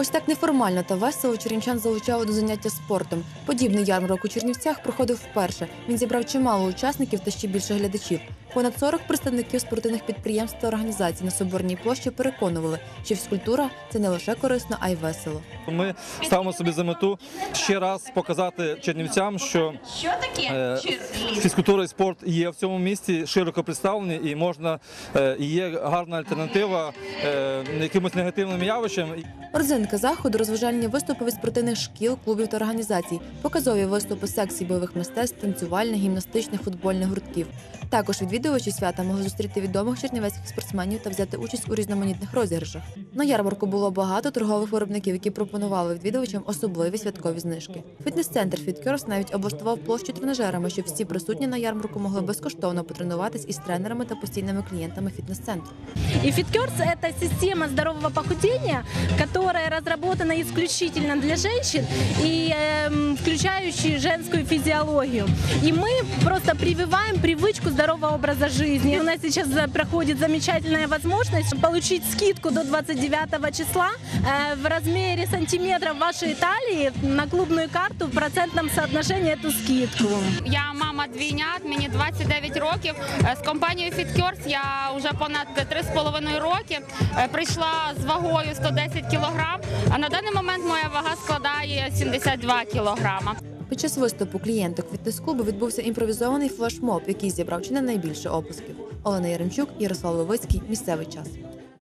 Ось так неформально та весело чернівчан залучали до заняття спортом. Подібний ярмарок у Чернівцях проходив вперше. Він зібрав чимало учасників та ще більше глядачів. Понад 40 представників спортивних підприємств та організацій на Соборній площі переконували, що фізкультура це не лише корисно, а й весело. Ми ставимо собі за мету ще раз показати чернівцям, що Е, фізкультура і спорт є в цьому місті, широко представлені і можна е, і є гарна альтернатива е, якимось негативним явищем. явищам. Родзинка заходу розважальні виступи від спортивних шкіл, клубів та організацій, показові виступи секцій бойових мистецтв, танцювальних, гімнастичних, футбольних гуртків. Також відвідувачі свята могли зустріти відомих чернівецьких спортсменів та взяти участь у різноманітних розіграшах. На ярмарку було багато торгових виробників, які пропонували відвідувачам особливі святкові знижки. Фітнес-центр FitCurse навіть облаштував площу тренажерами, щоб всі присутні на ярмарку могли безкоштовно потренуватись із тренерами та постійними клієнтами фітнес-центру. И FitCurse – это система здорового похудения, которая разработана исключительно для женщин и эм, включающая женскую физиологию. И мы просто прививаем привычку здорового образа жизни. У нас сейчас за- проходит замечательная возможность получить скидку до 29 числа э, в размере сантиметров вашей талии на клубную карту в процентном соотношении эту скидку. Я мама двійнят, мені 29 років. Е, З компанією FitCures я вже понад 3,5 роки. Е, Прийшла з вагою 110 кг, а на даний момент моя вага складає 72 кг. Під час виступу клієнток фітнес-клубу відбувся імпровізований флешмоб, який зібрав чи не найбільше оплесків. Олена Яремчук, Ярослав Левицький. Місцевий час.